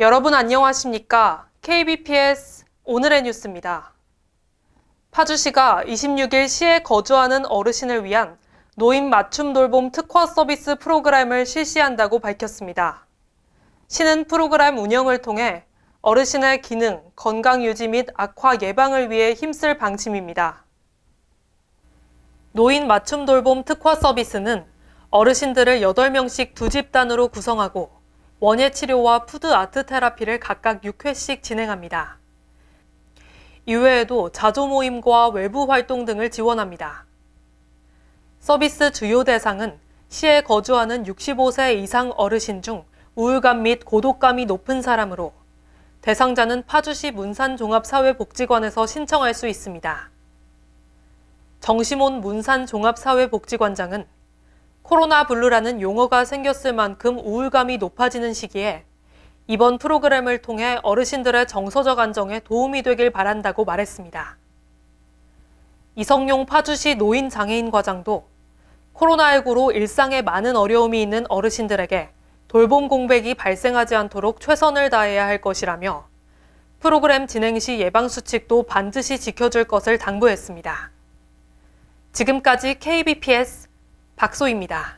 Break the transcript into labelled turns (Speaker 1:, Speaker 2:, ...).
Speaker 1: 여러분 안녕하십니까? KBPS 오늘의 뉴스입니다. 파주시가 26일 시에 거주하는 어르신을 위한 노인 맞춤 돌봄 특화 서비스 프로그램을 실시한다고 밝혔습니다. 시는 프로그램 운영을 통해 어르신의 기능, 건강 유지 및 악화 예방을 위해 힘쓸 방침입니다. 노인 맞춤 돌봄 특화 서비스는 어르신들을 8명씩 두 집단으로 구성하고 원예 치료와 푸드 아트 테라피를 각각 6회씩 진행합니다. 이외에도 자조 모임과 외부 활동 등을 지원합니다. 서비스 주요 대상은 시에 거주하는 65세 이상 어르신 중 우울감 및 고독감이 높은 사람으로 대상자는 파주시 문산종합사회복지관에서 신청할 수 있습니다. 정시몬 문산종합사회복지관장은 코로나 블루라는 용어가 생겼을 만큼 우울감이 높아지는 시기에 이번 프로그램을 통해 어르신들의 정서적 안정에 도움이 되길 바란다고 말했습니다. 이성용 파주시 노인장애인 과장도 코로나19로 일상에 많은 어려움이 있는 어르신들에게 돌봄 공백이 발생하지 않도록 최선을 다해야 할 것이라며 프로그램 진행 시 예방수칙도 반드시 지켜줄 것을 당부했습니다. 지금까지 KBPS 박소입니다.